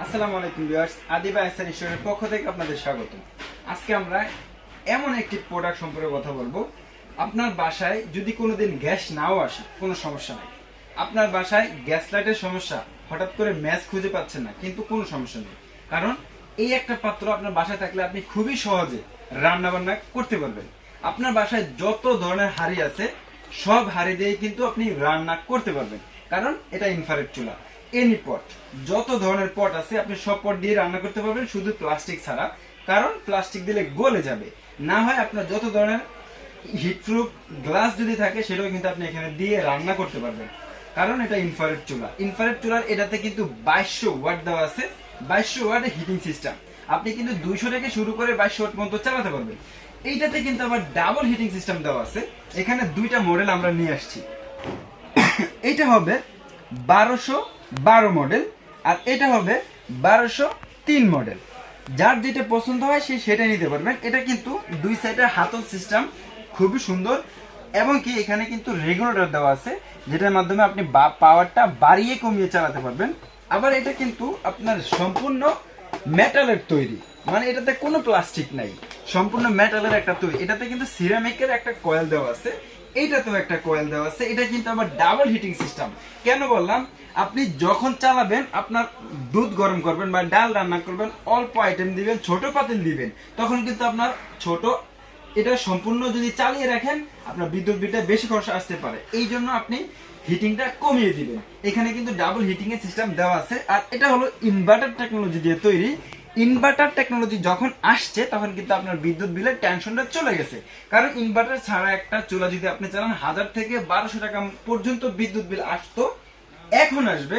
আসসালামু আলাইকুম ভিউয়ার্স, আদিবা এহসান ঈশ্বরের পক্ষ থেকে আপনাদের স্বাগত। আজকে আমরা এমন একটি প্রোডাক্ট সম্পর্কে কথা বলব। আপনার বাসায় যদি কোনোদিন গ্যাস নাও আসে, কোনো সমস্যা নেই। আপনার বাসায় গ্যাস লাইটের সমস্যা, হঠাৎ করে ম্যাচ খুঁজে পাচ্ছেন না, কিন্তু কোনো সমস্যা নেই। কারণ এই একটা পাত্র আপনার বাসায় থাকলে আপনি খুবই সহজে রান্না বান্না করতে পারবেন। আপনার বাসায় যত ধরনের হাড়ি আছে, সব হাড়ি দিয়ে কিন্তু আপনি রান্না করতে পারবেন। কারণ এটা ইনফ্রারেড চুলা। এনি পট যত ধরনের পট আছে, আপনি সব পট দিয়ে রান্না করতে পারবেন, শুধু প্লাস্টিক ছাড়া। কারণ প্লাস্টিক দিলে গলে যাবে। না হয় আপনার যত ধরনের হিটপ্রুফ গ্লাস যদি থাকে, সেটাও কিন্তু আপনি এখানে দিয়ে রান্না করতে পারবেন। কারণ এটা ইনফ্রারেড চুলা। ইনফ্রারেড চুলার এটাতে কিন্তু বাইশশো ওয়াট দেওয়া আছে। বাইশশো ওয়াট হিটিং সিস্টেম আপনি কিন্তু দুইশো থেকে শুরু করে বাইশশো ওয়াট পর্যন্ত চালাতে পারবেন। এইটাতে কিন্তু আবার ডাবল হিটিং সিস্টেম দেওয়া আছে। এখানে দুইটা মডেল আমরা নিয়ে আসছি। এটা হবে বারোশো বারো মডেল আর এটা হবে বারোশো তিন মডেল যার যেটা পছন্দ হয় সে সেটা নিতে পারবেন। এটা কিন্তু দুই সাইডের হাতল সিস্টেম খুবই সুন্দর, এবং কি এখানে কিন্তু রেগুলেটর দেওয়া আছে, যেটার মাধ্যমে আপনি পাওয়ারটা বাড়িয়ে কমিয়ে চালাতে পারবেন। আবার এটা কিন্তু আপনার সম্পূর্ণ মেটালের তৈরি। মানে এটাতে কোনো প্লাস্টিক নাই। সম্পূর্ণ মেটালের একটা তৈরি। এটাতে কিন্তু সিরামিকের একটা কয়েল দেওয়া আছে। এইটাতেও একটা কয়েল দেওয়া আছে। এটা কিন্তু আবার ডাবল হিটিং সিস্টেম কেন বললাম? আপনি যখন চালাবেন, আপনার দুধ গরম করবেন বা ডাল রান্না করবেন, অল্প আইটেম দিবেন, ছোট পাতিল দিবেন, তখন কিন্তু আপনার ছোট, এটা সম্পূর্ণ যদি চালিয়ে রাখেন, আপনার বিদ্যুৎ বিলটা বেশি খরচ আসতে পারে। এই জন্য আপনি হিটিংটা কমিয়ে দিবেন। এখানে কিন্তু ডাবল হিটিং এর সিস্টেম দেওয়া আছে। আর এটা হলো ইনভার্টার টেকনোলজি দিয়ে তৈরি। ইনভার্টার টেকনোলজি যখন আসছে, তখন কিন্তু আপনার বিদ্যুৎ বিলের টেনশনটা চলে গেছে। কারণ ইনভার্টার ছাড়া একটা চুলা যদি আপনি চালান, হাজার থেকে বারোশো টাকা পর্যন্ত বিদ্যুৎ বিল আসতো, এখন আসবে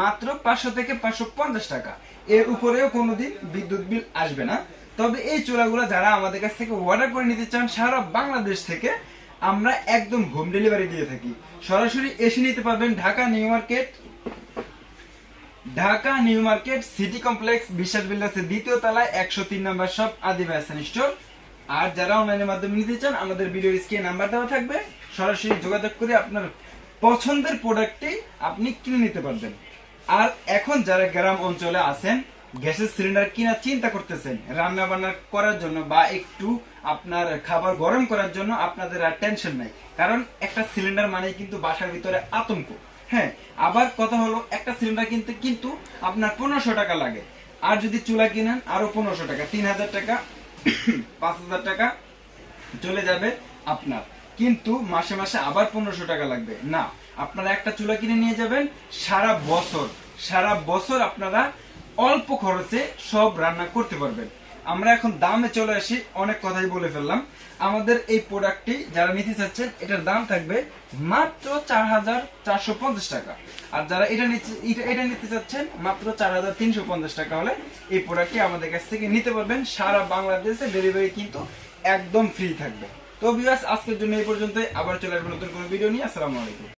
মাত্র পাঁচশো থেকে পাঁচশো পঞ্চাশ টাকা। এর উপরেও কোনোদিন বিদ্যুৎ বিল আসবে না। তবে এই চুলাগুলো যারা আমাদের কাছ থেকে অর্ডার করে নিতে চান, সারা বাংলাদেশ থেকে, আমরা একদম হোম ডেলিভারি দিয়ে থাকি। সরাসরি এসে নিতে পারবেন Dhaka new market Dhaka new market city complex Biswas বিল্ডার্সের দ্বিতীয় তলায় একশো তিন নম্বর শপ আদিবাসী স্টোর। আর যারা অনলাইনের মাধ্যমে নিতে চান, আমাদের ভিডিওর স্ক্রিনে নাম্বার দেওয়া থাকবে। সরাসরি যোগাযোগ করে আপনার পছন্দের প্রোডাক্টটি আপনি কিনে নিতে পারবেন। আর এখন যারা গ্রাম অঞ্চলে আছেন, গ্যাসের সিলিন্ডার কিনা চিন্তা করতেছেন রান্না বান্না করার জন্য বা একটু আপনার খাবার গরম করার জন্য আপনাদের আর টেনশন নাই। কারণ একটা সিলিন্ডার মানে কিন্তু বাসার ভিতরে আতঙ্ক। হ্যাঁ আবার কথা হলো, একটা সিলিন্ডার কিনতে কিন্তু আপনার পনেরোশো টাকা লাগে। আর যদি চুলা কিনেন, আরও পনেরোশো টাকা, তিন হাজার টাকা, পাঁচ হাজার টাকা চলে যাবে আপনার। কিন্তু মাসে মাসে আবার পনেরোশো টাকা লাগবে। না, আপনারা একটা চুলা কিনে নিয়ে যাবেন, সারা বছর সারা বছর আপনারা অল্প খরচে সব রান্না করতে পারবেন। আমরা এখন দামে চলে আসি, অনেক কথাই বলে ফেললাম। আমাদের এই প্রোডাক্টটি যারা নিতে চাচ্ছেন, এটার দাম থাকবে মাত্র চার হাজার চারশো পঞ্চাশ টাকা। আর যারা এটা নিতে, এটা- নিতে চাচ্ছেন, মাত্র চার হাজার তিনশো পঞ্চাশ টাকা হলে এই প্রোডাক্টটি আমাদের কাছ থেকে নিতে পারবেন। সারা বাংলাদেশে ডেলিভারি কিন্তু একদম ফ্রি থাকবে। তো বিয়াস আজকের জন্য এই পর্যন্ত আবার চলে আসব নতুন কোনো ভিডিও নিয়ে। আসসালামু আলাইকুম।